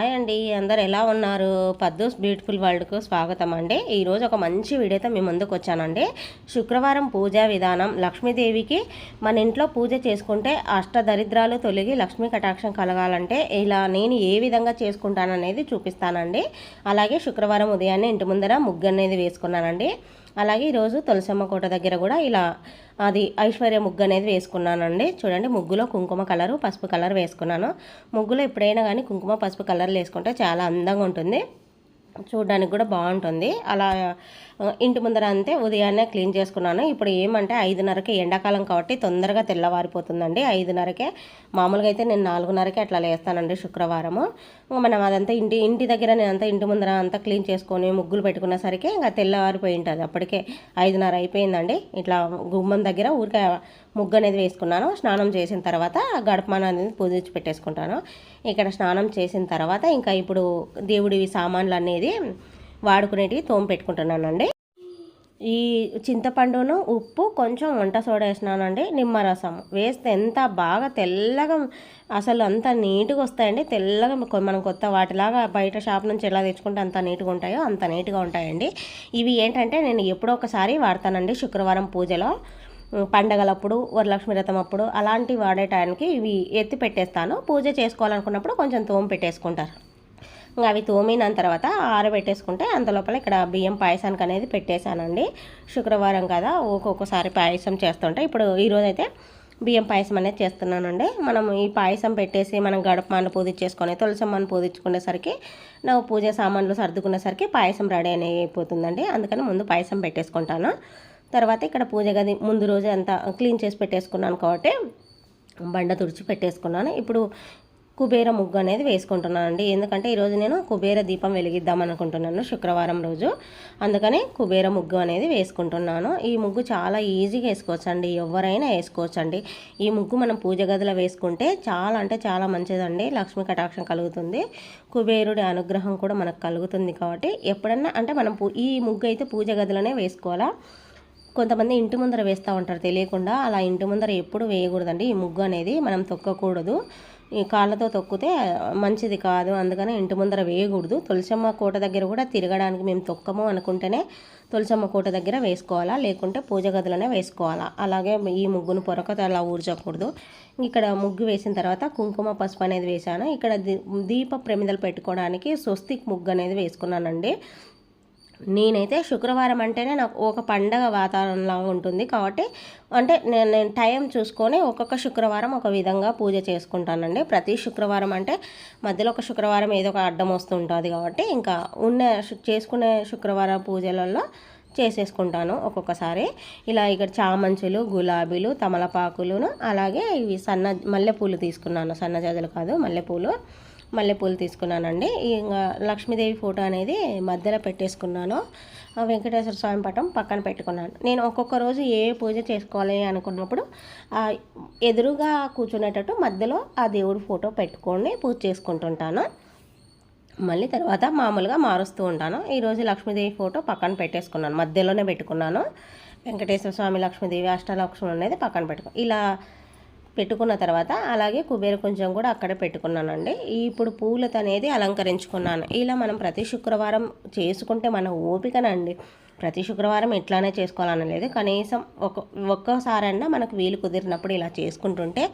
Hi అండి. అందరు ఎలా ఉన్నారు? పద్దూస్ బ్యూటిఫుల్ వరల్డ్కు స్వాగతం అండి. ఈరోజు ఒక మంచి వీడియోతో మీ ముందుకు వచ్చానండి. శుక్రవారం పూజా విధానం. లక్ష్మీదేవికి మన ఇంట్లో పూజ చేసుకుంటే అష్ట దరిద్రాలు తొలగి లక్ష్మీ కటాక్షం కలగాలంటే ఇలా నేను ఏ విధంగా చేసుకుంటాననేది చూపిస్తానండి. అలాగే శుక్రవారం ఉదయాన్నే ఇంటి ముందర ముగ్గు అనేది వేసుకున్నానండి. అలాగే ఈరోజు తులసమ్మ కోట దగ్గర కూడా ఇలా అది ఐశ్వర్య ముగ్గు అనేది వేసుకున్నానండి. చూడండి ముగ్గులో కుంకుమ కలరు పసుపు కలర్ వేసుకున్నాను. ముగ్గులో ఎప్పుడైనా కానీ కుంకుమ పసుపు కలర్లు వేసుకుంటే చాలా అందంగా ఉంటుంది. చూడడానికి కూడా బాగుంటుంది. అలా ఇంటి ముందర అంతే ఉదయాన్నే క్లీన్ చేసుకున్నాను. ఇప్పుడు ఏమంటే ఐదున్నరకి ఎండాకాలం కాబట్టి తొందరగా తెల్లవారిపోతుందండి. ఐదున్నరకే మామూలుగా అయితే నేను నాలుగున్నరకే అట్లా లేస్తానండి శుక్రవారము. మనం అదంతా ఇంటి ఇంటి దగ్గర నేను అంతా ఇంటి ముందర అంతా క్లీన్ చేసుకొని ముగ్గులు పెట్టుకునేసరికి ఇంకా తెల్లవారిపోయి ఉంటుంది. అప్పటికే ఐదున్నర అయిపోయిందండి. ఇట్లా గుమ్మం దగ్గర ఊరికే ముగ్గు అనేది వేసుకున్నాను. స్నానం చేసిన తర్వాత గడపమాన అనేది పూజించి పెట్టేసుకుంటాను. ఇక్కడ స్నానం చేసిన తర్వాత ఇంకా ఇప్పుడు దేవుడివి సామాన్లు అనేది వాడుకునేటివి తోము పెట్టుకుంటున్నానండి. ఈ చింతపండును ఉప్పు కొంచెం వంట సోడా వేసినానండి నిమ్మరసం. వేస్తే ఎంత బాగా తెల్లగా అసలు అంత నీట్గా వస్తాయండి. తెల్లగా మనం కొత్త వాటిలాగా బయట షాప్ నుంచి ఎలా తెచ్చుకుంటే అంత నీట్గా ఉంటాయో అంత నీట్గా ఉంటాయండి. ఇవి ఏంటంటే నేను ఎప్పుడో ఒకసారి వాడతానండి శుక్రవారం పూజలో. పండగలప్పుడు వరలక్ష్మి వ్రతం అప్పుడు అలాంటివి వాడే టైంకి ఇవి ఎత్తి పెట్టేస్తాను. పూజ చేసుకోవాలనుకున్నప్పుడు కొంచెం తోము పెట్టేసుకుంటారు. ఇంకా అవి తోమిన తర్వాత ఆరబెట్టేసుకుంటే అంత లోపల ఇక్కడ బియ్యం పాయసానికి అనేది పెట్టేశానండి. శుక్రవారం కదా ఒక్కొక్కసారి పాయసం చేస్తుంటే. ఇప్పుడు ఈరోజైతే బియ్యం పాయసం అనేది చేస్తున్నానండి. మనం ఈ పాయసం పెట్టేసి మనం గడపమాన పూజించేసుకొని తులసమ్మను పూజించుకునేసరికి నాకు పూజ సామాన్లు సర్దుకునేసరికి పాయసం రెడీ అయిపోతుందండి. అందుకని ముందు పాయసం పెట్టేసుకుంటాను. తర్వాత ఇక్కడ పూజ గది ముందు రోజు అంతా క్లీన్ చేసి పెట్టేసుకున్నాను కాబట్టి బండ తుడిచి పెట్టేసుకున్నాను. ఇప్పుడు కుబేర ముగ్గు అనేది వేసుకుంటున్నాను అండి. ఎందుకంటే ఈరోజు నేను కుబేర దీపం వెలిగిద్దాం అనుకుంటున్నాను శుక్రవారం రోజు. అందుకని కుబేర ముగ్గు అనేది వేసుకుంటున్నాను. ఈ ముగ్గు చాలా ఈజీగా వేసుకోవచ్చు అండి ఎవరైనా వేసుకోవచ్చండి. ఈ ముగ్గు మనం పూజ గదిలో వేసుకుంటే చాలా అంటే చాలా మంచిదండి. లక్ష్మీ కటాక్షం కలుగుతుంది. కుబేరుడి అనుగ్రహం కూడా మనకు కలుగుతుంది కాబట్టి ఎప్పుడన్నా అంటే మనం ఈ ముగ్గు అయితే పూజ గదిలోనే వేసుకోవాలా? కొంతమంది ఇంటి ముందర వేస్తూ ఉంటారు తెలియకుండా. అలా ఇంటి ముందర ఎప్పుడు వేయకూడదండి. ఈ ముగ్గు అనేది మనం తొక్కకూడదు. ఈ కాళ్ళతో తొక్కితే మంచిది కాదు. అందుకని ఇంటి ముందర వేయకూడదు. తులసమ్మ కోట దగ్గర కూడా తిరగడానికి మేము తొక్కము అనుకుంటేనే తులసమ్మ కోట దగ్గర వేసుకోవాలా? లేకుంటే పూజ గదిలోనే వేసుకోవాలా? అలాగే ఈ ముగ్గును పొరకతో అలా ఊర్చకూడదు ఇక్కడ ముగ్గు వేసిన తర్వాత కుంకుమ పసుపు అనేది వేసాను ఇక్కడ దీప ప్రమిదలు పెట్టుకోవడానికి స్వస్తిక్ ముగ్గు అనేది వేసుకున్నానండి. నేనైతే శుక్రవారం అంటేనే నాకు ఒక పండగ వాతావరణంలా ఉంటుంది కాబట్టి అంటే నేను నేను టైం చూసుకొని ఒక్కొక్క శుక్రవారం ఒక విధంగా పూజ చేసుకుంటానండి. ప్రతి శుక్రవారం అంటే మధ్యలో ఒక శుక్రవారం ఏదో ఒక అడ్డం వస్తుంటుంది కాబట్టి ఇంకా ఉన్న చేసుకునే శుక్రవారం పూజలలో చేసేసుకుంటాను ఒక్కొక్కసారి. ఇలా ఇక్కడ చామంచులు గులాబీలు తమలపాకులను అలాగే ఇవి సన్న మల్లెపూలు తీసుకున్నాను. సన్న జాజులు కాదు మల్లెపూలు. మల్లెపూలు తీసుకున్నానండి. ఇంకా లక్ష్మీదేవి ఫోటో అనేది మధ్యలో పెట్టేసుకున్నాను. వెంకటేశ్వర స్వామి పటం పక్కన పెట్టుకున్నాను. నేను ఒక్కొక్క రోజు ఏ పూజ చేసుకోవాలి అనుకున్నప్పుడు ఎదురుగా కూర్చునేటట్టు మధ్యలో ఆ దేవుడి ఫోటో పెట్టుకొని పూజ చేసుకుంటుంటాను. మళ్ళీ తర్వాత మామూలుగా మారుస్తూ ఉంటాను. ఈరోజు లక్ష్మీదేవి ఫోటో పక్కన పెట్టేసుకున్నాను. మధ్యలోనే పెట్టుకున్నాను. వెంకటేశ్వర స్వామి లక్ష్మీదేవి అష్టలక్ష్మి అనేది పక్కన పెట్టుకో ఇలా పెట్టుకున్న తర్వాత అలాగే కుబేర కొంచెం కూడా అక్కడే పెట్టుకున్నానండి. ఇప్పుడు పూలతో అనేది అలంకరించుకున్నాను. ఇలా మనం ప్రతి శుక్రవారం చేసుకుంటే మన ఓపికనండి. ప్రతి శుక్రవారం ఇట్లానే చేసుకోవాలని లేదు. కనీసం ఒక ఒక్కసారైనా మనకు వీలు కుదిరినప్పుడు ఇలా చేసుకుంటుంటే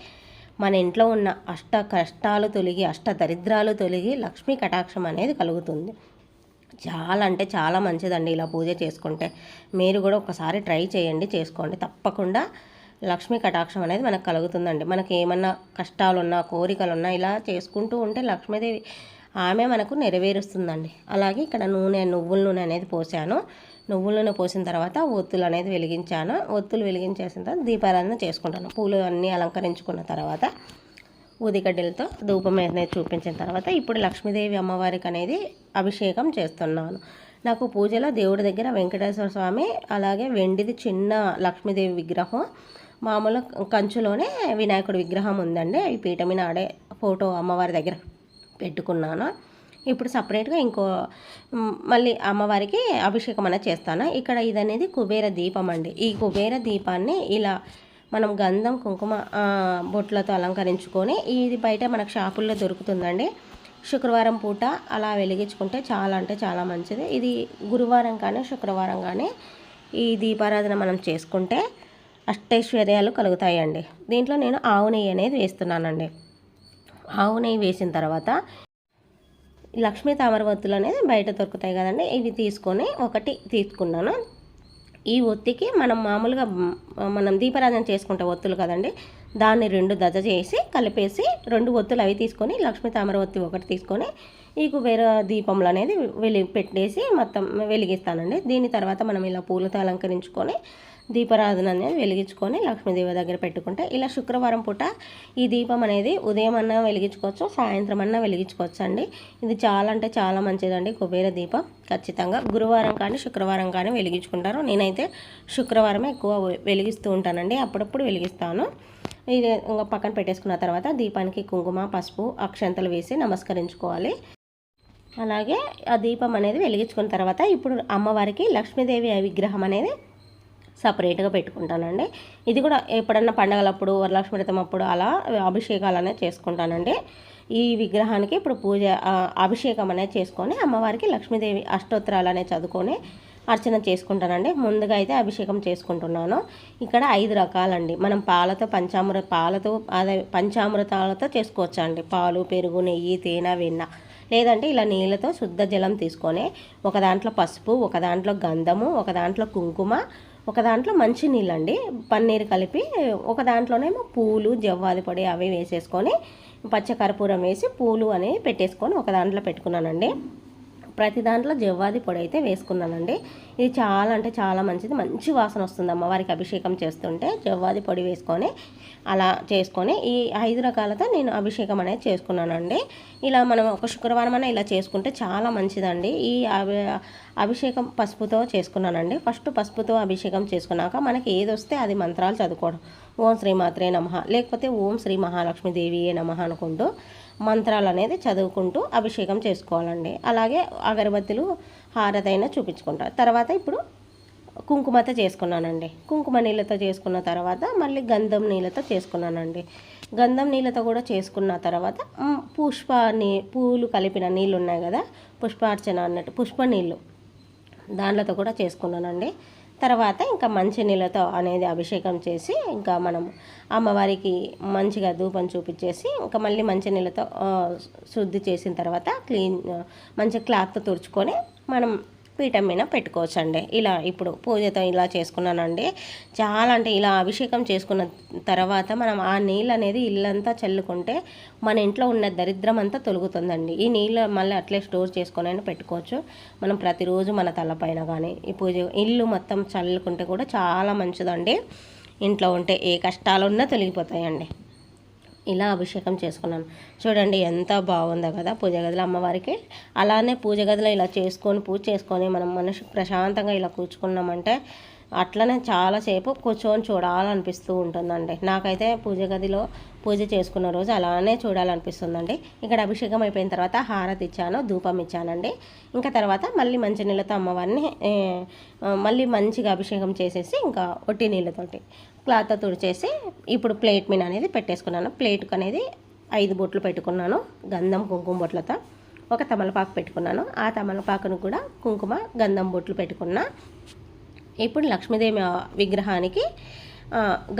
మన ఇంట్లో ఉన్న అష్ట కష్టాలు తొలగి అష్ట దరిద్రాలు తొలగి లక్ష్మీ కటాక్షం అనేది కలుగుతుంది. చాలా అంటే చాలా మంచిదండి ఇలా పూజ చేసుకుంటే. మీరు కూడా ఒకసారి ట్రై చేయండి చేసుకోండి. తప్పకుండా లక్ష్మీ కటాక్షం అనేది మనకు కలుగుతుందండి. మనకి ఏమన్నా కష్టాలున్నా కోరికలున్నా ఇలా చేసుకుంటూ ఉంటే లక్ష్మీదేవి ఆమె మనకు నెరవేరుస్తుందండి. అలాగే ఇక్కడ నూనె నువ్వుల నూనె అనేది పోసాను. నువ్వుల నూనె పోసిన తర్వాత ఒత్తులు అనేది వెలిగించాను. ఒత్తులు వెలిగించేసిన తర్వాత దీపారాధన చేసుకుంటాను. పూలు అన్నీ అలంకరించుకున్న తర్వాత ఊదిగడ్డలతో ధూపం అనేది చూపించిన తర్వాత ఇప్పుడు లక్ష్మీదేవి అమ్మవారికి అనేది అభిషేకం చేస్తున్నాను. నాకు పూజలో దేవుడి దగ్గర వెంకటేశ్వర స్వామి అలాగే వెండిది చిన్న లక్ష్మీదేవి విగ్రహం మామూలు కంచులోనే వినాయకుడి విగ్రహం ఉందండి. ఈ పీఠ మీద ఆడే ఫోటో అమ్మవారి దగ్గర పెట్టుకున్నాను. ఇప్పుడు సపరేట్గా ఇంకో మళ్ళీ అమ్మవారికి అభిషేకం అనేది చేస్తాను. ఇక్కడ ఇది అనేది కుబేర దీపం అండి. ఈ కుబేర దీపాన్ని ఇలా మనం గంధం కుంకుమ బొట్లతో అలంకరించుకొని ఇది బయట మనకు షాపుల్లో దొరుకుతుందండి. శుక్రవారం పూట అలా వెలిగించుకుంటే చాలా అంటే చాలా మంచిది. ఇది గురువారం కానీ శుక్రవారం కానీ ఈ దీపారాధన మనం చేసుకుంటే అష్టైశ్వర్యాలు కలుగుతాయండి. దీంట్లో నేను ఆవు నెయ్యి అనేది వేస్తున్నానండి. ఆవు నెయ్యి వేసిన తర్వాత లక్ష్మీ తామరవత్తులు అనేది బయట దొరుకుతాయి కదండి. ఇవి తీసుకొని ఒకటి తీసుకున్నాను. ఈ ఒత్తికి మనం మామూలుగా మనం దీపారాధన చేసుకుంటే ఒత్తులు కదండి. దాన్ని రెండు దజ చేసి కలిపేసి రెండు ఒత్తులు అవి తీసుకొని లక్ష్మీ తామర ఒత్తి ఒకటి తీసుకొని ఈ కుబేర దీపంలో అనేది వెలి పెట్టేసి మొత్తం వెలిగిస్తానండి. దీని తర్వాత మనం ఇలా పూలతో అలంకరించుకొని దీపారాధన అనేది వెలిగించుకొని లక్ష్మీదేవి దగ్గర పెట్టుకుంటే ఇలా శుక్రవారం పూట ఈ దీపం అనేది ఉదయం అన్నా వెలిగించుకోవచ్చు సాయంత్రం అన్నా వెలిగించుకోవచ్చు అండి ఇది చాలా అంటే చాలా మంచిదండి కుబేర దీపం. ఖచ్చితంగా గురువారం కానీ శుక్రవారం కానీ వెలిగించుకుంటారు. నేనైతే శుక్రవారమే ఎక్కువ వెలిగిస్తూ ఉంటానండి. అప్పుడప్పుడు వెలిగిస్తాను. ఇది ఇంకా పక్కన పెట్టేసుకున్న తర్వాత దీపానికి కుంకుమ పసుపు అక్షంతలు వేసి నమస్కరించుకోవాలి. అలాగే ఆ దీపం అనేది వెలిగించుకున్న తర్వాత ఇప్పుడు అమ్మవారికి లక్ష్మీదేవి విగ్రహం అనేది సపరేట్గా పెట్టుకుంటానండి. ఇది కూడా ఎప్పుడన్నా పండగలప్పుడు వరలక్ష్మీతం అప్పుడు అలా అభిషేకాలు అనేది చేసుకుంటానండి. ఈ విగ్రహానికి ఇప్పుడు పూజ అభిషేకం అనేది చేసుకొని అమ్మవారికి లక్ష్మీదేవి అష్టోత్తరాలు అనేది చదువుకొని అర్చన చేసుకుంటానండి. ముందుగా అయితే అభిషేకం చేసుకుంటున్నాను. ఇక్కడ ఐదు రకాలండి. మనం పాలతో పంచామృత పాలతో అదే పంచామృతాలతో చేసుకోవచ్చండి. పాలు పెరుగు నెయ్యి తేనె వెన్న. లేదంటే ఇలా నీళ్ళతో శుద్ధ జలం తీసుకొని ఒక దాంట్లో పసుపు ఒక దాంట్లో గంధము ఒక దాంట్లో కుంకుమ ఒక దాంట్లో మంచి నీళ్ళండి. పన్నీరు కలిపి ఒక దాంట్లోనేమో పూలు జవ్వాది పొడి అవి వేసేసుకొని పచ్చకర్పూరం వేసి పూలు అనేవి పెట్టేసుకొని ఒక దాంట్లో పెట్టుకున్నానండి. ప్రతి దాంట్లో జవ్వాది పొడి అయితే వేసుకున్నానండి. ఇది చాలా అంటే చాలా మంచిది. మంచి వాసన వస్తుంది అమ్మవారికి అభిషేకం చేస్తుంటే జవ్వాది పొడి వేసుకొని అలా చేసుకొని ఈ ఐదు రకాలతో నేను అభిషేకం అనేది చేసుకున్నానండి. ఇలా మనం ఒక శుక్రవారం అయినా ఇలా చేసుకుంటే చాలా మంచిదండి. ఈ అభిషేకం పసుపుతో చేసుకున్నానండి. ఫస్ట్ పసుపుతో అభిషేకం చేసుకున్నాక మనకి ఏది వస్తే అది మంత్రాలు చదువుకోవడం. ఓం శ్రీమాత్రే నమ. లేకపోతే ఓం శ్రీ మహాలక్ష్మీదేవియే నమ అనుకుంటూ మంత్రాలు అనేది చదువుకుంటూ అభిషేకం చేసుకోవాలండి. అలాగే అగరబత్తులు హారతైనా చూపించుకుంటారు. తర్వాత ఇప్పుడు కుంకుమతో చేసుకున్నానండి. కుంకుమ నీళ్ళతో చేసుకున్న తర్వాత మళ్ళీ గంధం నీళ్ళతో చేసుకున్నానండి. గంధం నీళ్ళతో కూడా చేసుకున్న తర్వాత పుష్ప నీ పూలు కలిపిన నీళ్ళు ఉన్నాయి కదా పుష్పార్చన అన్నట్టు పుష్ప నీళ్ళు దాంట్లతో కూడా చేసుకున్నానండి. తర్వాత ఇంకా మంచి నీళ్ళతో అనేది అభిషేకం చేసి ఇంకా మనం అమ్మవారికి మంచిగా ధూపం చూపించేసి ఇంకా మళ్ళీ మంచి నీళ్ళతో శుద్ధి చేసిన తర్వాత క్లీన్ మంచి క్లాత్ తుడుచుకొని మనం పీఠం మీద పెట్టుకోవచ్చండి. ఇలా ఇప్పుడు పూజతో ఇలా చేసుకున్నానండి. చాలా అంటే ఇలా అభిషేకం చేసుకున్న తర్వాత మనం ఆ నీళ్ళు అనేది ఇల్లంతా చల్లుకుంటే మన ఇంట్లో ఉన్న దరిద్రం అంతా తొలుగుతుందండి. ఈ నీళ్ళు మళ్ళీ అట్లే స్టోర్ చేసుకొని పెట్టుకోవచ్చు. మనం ప్రతిరోజు మన తలపైన కానీ ఈ పూజ ఇల్లు మొత్తం చల్లుకుంటే కూడా చాలా మంచిదండి. ఇంట్లో ఉంటే ఏ కష్టాలున్నా తొలగిపోతాయండి. ఇలా అభిషేకం చేసుకున్నాను. చూడండి ఎంత బాగుందో కదా పూజ గదిలో అమ్మవారికి. అలానే పూజ గదిలో ఇలా చేసుకొని పూజ చేసుకొని మనం మనసు ప్రశాంతంగా ఇలా కూర్చుకున్నామంటే అట్లనే చాలాసేపు కూర్చొని చూడాలనిపిస్తూ ఉంటుందండి. నాకైతే పూజ గదిలో పూజ చేసుకున్న రోజు అలానే చూడాలనిపిస్తుందండి. ఇక్కడ అభిషేకం అయిపోయిన తర్వాత హారతి ఇచ్చాను ధూపం ఇచ్చానండి. ఇంకా తర్వాత మళ్ళీ మంచి నీళ్ళతో అమ్మవారిని మళ్ళీ మంచిగా అభిషేకం చేసేసి ఇంకా ఒట్టి నీళ్ళతోటి క్లాత్ తుడిచేసి ఇప్పుడు ప్లేట్ మీద అనేది పెట్టేసుకున్నాను. ప్లేట్కి అనేది ఐదు బొట్లు పెట్టుకున్నాను. గంధం కుంకుమ బొట్లతో ఒక తమలపాకు పెట్టుకున్నాను. ఆ తమలపాకును కూడా కుంకుమ గంధం బొట్లు పెట్టుకున్నా. ఇప్పుడు లక్ష్మీదేవి విగ్రహానికి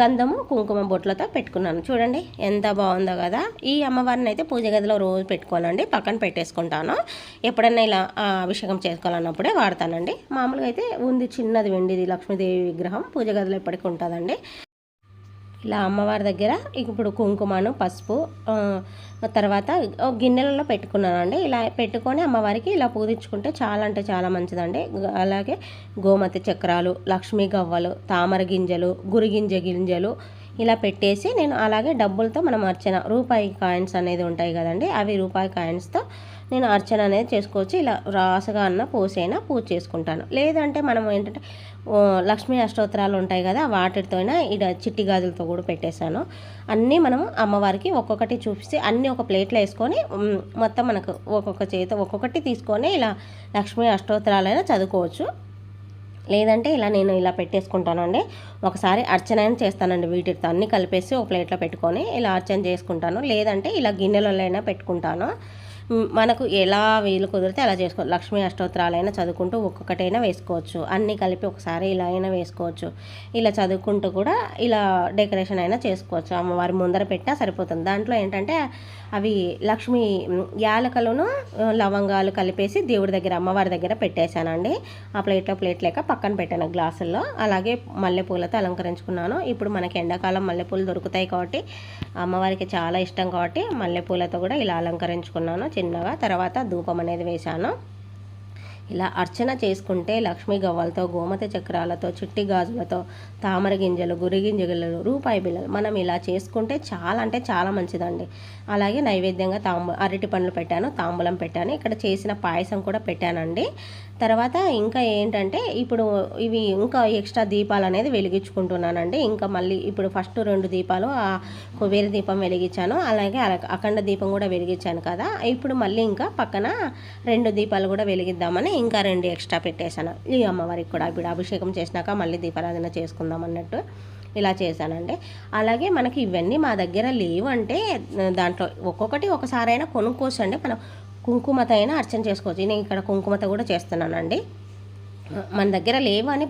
గంధము కుంకుమ బొట్లతో పెట్టుకున్నాను. చూడండి ఎంత బాగుందో కదా. ఈ అమ్మవారిని అయితే పూజ గదిలో రోజు పెట్టుకోవాలండి. పక్కన పెట్టేసుకుంటాను. ఎప్పుడైనా ఇలా అభిషేకం చేసుకోవాలన్నప్పుడే వాడతానండి. మామూలుగా అయితే ఉంది చిన్నది వెండిది లక్ష్మీదేవి విగ్రహం. పూజ గదిలో ఎప్పటికీ ఉంటుందండి. ఇలా అమ్మవారి దగ్గర ఇప్పుడు కుంకుమను పసుపు తర్వాత గిన్నెలలో పెట్టుకున్నాను అండి ఇలా పెట్టుకొని అమ్మవారికి ఇలా పూజించుకుంటే చాలా అంటే చాలా మంచిదండి. అలాగే గోమతి చక్రాలు లక్ష్మీ గవ్వలు తామర గింజలు గురిగింజ గింజలు ఇలా పెట్టేసి నేను అలాగే డబ్బులతో మనం అర్చన రూపాయి కాయిన్స్ అనేది ఉంటాయి కదండి అవి రూపాయి కాయిన్స్తో నేను అర్చన అనేది చేసుకోవచ్చు. ఇలా రాసగా అన్న పోసైనా పూజ చేసుకుంటాను. లేదంటే మనం ఏంటంటే లక్ష్మీ అష్టోత్తరాలు ఉంటాయి కదా వాటితోనే ఇక్కడ చిట్టి గాజులతో కూడా పెట్టేశాను. అన్నీ మనం అమ్మవారికి ఒక్కొక్కటి చూపిస్తే అన్నీ ఒక ప్లేట్లో వేసుకొని మొత్తం మనకు ఒక్కొక్క చేత ఒక్కొక్కటి తీసుకొని ఇలా లక్ష్మీ అష్టోత్తరాలైనా చదువుకోవచ్చు. లేదంటే ఇలా నేను ఇలా పెట్టేసుకుంటానండి. ఒకసారి అర్చన చేస్తానండి వీటితో అన్నీ కలిపేసి ఒక ప్లేట్లో పెట్టుకొని ఇలా అర్చన చేసుకుంటాను. లేదంటే ఇలా గిన్నెలలో అయినా పెట్టుకుంటాను. మనకు ఎలా వీలు కుదిరితే అలా చేసుకోవచ్చు లక్ష్మీ అష్టోత్తరాలైనా చదువుకుంటూ ఒక్కొక్కటైనా వేసుకోవచ్చు. అన్నీ కలిపి ఒకసారి ఇలా అయినా వేసుకోవచ్చు. ఇలా చదువుకుంటూ కూడా ఇలా డెకరేషన్ అయినా చేసుకోవచ్చు. అమ్మవారి ముందర పెట్టినా సరిపోతుంది. దాంట్లో ఏంటంటే అవి లక్ష్మీ యాలకలను లవంగాలు కలిపేసి దేవుడి దగ్గర అమ్మవారి దగ్గర పెట్టేశానండి. ఆ ప్లేట్లో ప్లేట్ లేక పక్కన పెట్టాను గ్లాసుల్లో. అలాగే మల్లెపూలతో అలంకరించుకున్నాను. ఇప్పుడు మనకి ఎండాకాలం మల్లెపూలు దొరుకుతాయి కాబట్టి అమ్మవారికి చాలా ఇష్టం కాబట్టి మల్లెపూలతో కూడా ఇలా అలంకరించుకున్నాను. చిన్నగా తర్వాత ధూపం అనేది వేశాను. ఇలా అర్చన చేసుకుంటే లక్ష్మీ గవ్వలతో గోమత చక్రాలతో చిట్టి గాజులతో తామర గింజలు గురి గింజలు రూపాయి బిళ్ళలు మనం ఇలా చేసుకుంటే చాలా అంటే చాలా మంచిదండి. అలాగే నైవేద్యంగా తాంబూ అరటి పండ్లు పెట్టాను తాంబూలం పెట్టాను. ఇక్కడ చేసిన పాయసం కూడా పెట్టానండి. తర్వాత ఇంకా ఏంటంటే ఇప్పుడు ఇవి ఇంకా ఎక్స్ట్రా దీపాలు అనేది వెలిగించుకుంటున్నానండి. ఇంకా మళ్ళీ ఇప్పుడు ఫస్ట్ రెండు దీపాలు ఆ కుబేర దీపం వెలిగించాను. అలాగే అఖండ దీపం కూడా వెలిగించాను కదా. ఇప్పుడు మళ్ళీ ఇంకా పక్కన రెండు దీపాలు కూడా వెలిగిద్దామని ఇంకా రెండు ఎక్స్ట్రా పెట్టేశాను. ఈ అమ్మవారికి కూడా ఇప్పుడు అభిషేకం చేసినాక మళ్ళీ దీపారాధన చేసుకుందాం అన్నట్టు ఇలా చేశానండి. అలాగే మనకి ఇవన్నీ మా దగ్గర లేవంటే అంటే దాంట్లో ఒక్కొక్కటి ఒకసారైనా కొనుక్కోవచ్చు అండి మనం కుంకుమత అయినా అర్చన చేసుకోవచ్చు. నేను ఇక్కడ కుంకుమత కూడా చేస్తున్నానండి. మన దగ్గర లేవు అని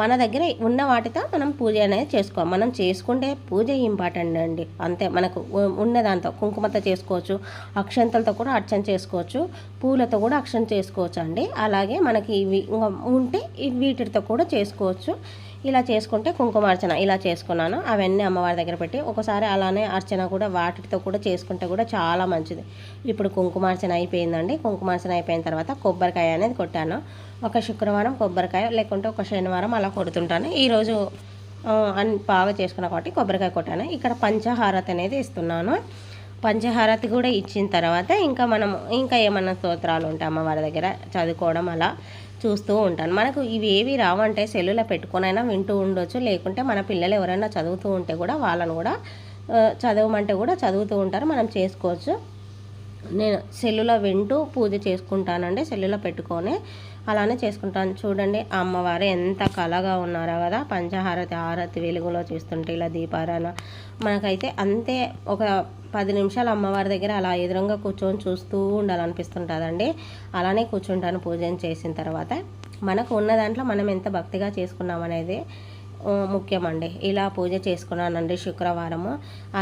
మన దగ్గర ఉన్న వాటితో మనం పూజ అనేది చేసుకోవాలి మనం చేసుకుంటే పూజ ఇంపార్టెంట్ అండి. అంతే మనకు ఉన్న దాంతో కుంకుమతో చేసుకోవచ్చు అక్షంతలతో కూడా అర్చన చేసుకోవచ్చు పూలతో కూడా అక్షం చేసుకోవచ్చు అండి అలాగే మనకి ఇవి ఉంటే వీటితో కూడా చేసుకోవచ్చు. ఇలా చేసుకుంటే కుంకుమార్చన ఇలా చేసుకున్నాను. అవన్నీ అమ్మవారి దగ్గర పెట్టి ఒకసారి అలానే అర్చన కూడా వాటితో కూడా చేసుకుంటే కూడా చాలా మంచిది. ఇప్పుడు కుంకుమార్చన అయిపోయిందండి. కుంకుమార్చన అయిపోయిన తర్వాత కొబ్బరికాయ అనేది కొట్టాను. ఒక శుక్రవారం కొబ్బరికాయ లేకుంటే ఒక శనివారం అలా కొడుతుంటాను. ఈరోజు ఆ, అన్ని బాగా చేసుకున్నా కాబట్టి కొబ్బరికాయ కొట్టాను. ఇక్కడ పంచహారతి అనేది ఇస్తున్నాను. పంచహారతి కూడా ఇచ్చిన తర్వాత ఇంకా మనం ఇంకా ఏమన్నా స్తోత్రాలు ఉంటాయి అమ్మవారి దగ్గర చదువుకోవడం అలా. చూస్తూ ఉంటాను. మనకు ఇవి ఏవి రావంటే సెల్లులో పెట్టుకొనైనా వింటూ ఉండొచ్చు. లేకుంటే మన పిల్లలు ఎవరైనా చదువుతూ ఉంటే కూడా వాళ్ళను కూడా చదవమంటే కూడా చదువుతూ ఉంటారు. మనం చేసుకోవచ్చు. నేను సెల్లులో వింటూ పూజ చేసుకుంటానండి. సెల్లులో పెట్టుకొని అలానే చేసుకుంటాను. చూడండి అమ్మవారు ఎంత కళగా ఉన్నారో కదా పంచహారతి హారతి వెలుగులో చూస్తుంటే ఇలా దీపారాధన. మనకైతే అంతే ఒక పది నిమిషాలు అమ్మవారి దగ్గర అలా ఎదురుగా కూర్చొని చూస్తూ ఉండాలనిపిస్తుంటుందండి. అలానే కూర్చుంటాను పూజ చేసిన తర్వాత. మనకు ఉన్న దాంట్లో మనం ఎంత భక్తిగా చేసుకున్నాం అనేది ముఖ్యమండి. ఇలా పూజ చేసుకున్నానండి శుక్రవారము.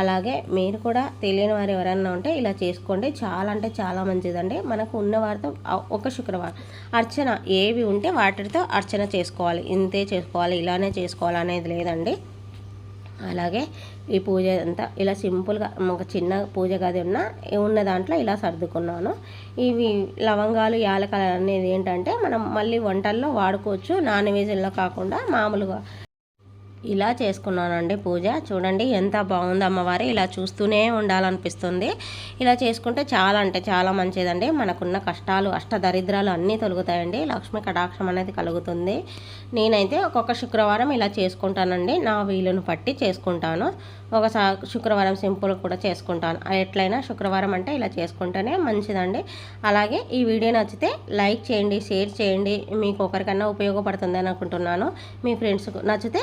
అలాగే మీరు కూడా తెలియని వారు ఎవరైనా ఉంటే ఇలా చేసుకోండి. చాలా అంటే చాలా మంచిదండి. మనకు ఉన్న వారితో ఒక శుక్రవారం అర్చన ఏవి ఉంటే వాటితో అర్చన చేసుకోవాలి. ఇంతే చేసుకోవాలి ఇలానే చేసుకోవాలి అనేది లేదండి. అలాగే ఈ పూజ అంతా ఇలా సింపుల్గా ఒక చిన్న పూజ గది ఉన్న ఉన్న దాంట్లో ఇలా సర్దుకున్నాను. ఇవి లవంగాలు యాలకలు అనేది ఏంటంటే మనం మళ్ళీ వంటల్లో వాడుకోవచ్చు. నాన్ వెజ్లో కాకుండా మామూలుగా ఇలా చేసుకున్నానండి పూజ. చూడండి ఎంత బాగుంది అమ్మవారు. ఇలా చూస్తూనే ఉండాలనిపిస్తుంది. ఇలా చేసుకుంటే చాలా అంటే చాలా మంచిదండి. మనకున్న కష్టాలు అష్టదరిద్రాలు అన్నీ తొలుగుతాయండి. లక్ష్మి కటాక్షం అనేది కలుగుతుంది. నేనైతే ఒక్కొక్క శుక్రవారం ఇలా చేసుకుంటానండి. నా వీలును పట్టి చేసుకుంటాను. ఒక శుక్రవారం సింపుల్ కూడా చేసుకుంటాను. ఎట్లయినా శుక్రవారం అంటే ఇలా చేసుకుంటేనే మంచిదండి. అలాగే ఈ వీడియో నచ్చితే లైక్ చేయండి షేర్ చేయండి. మీకు ఒకరికన్నా ఉపయోగపడుతుంది అనుకుంటున్నాను. మీ ఫ్రెండ్స్కు నచ్చితే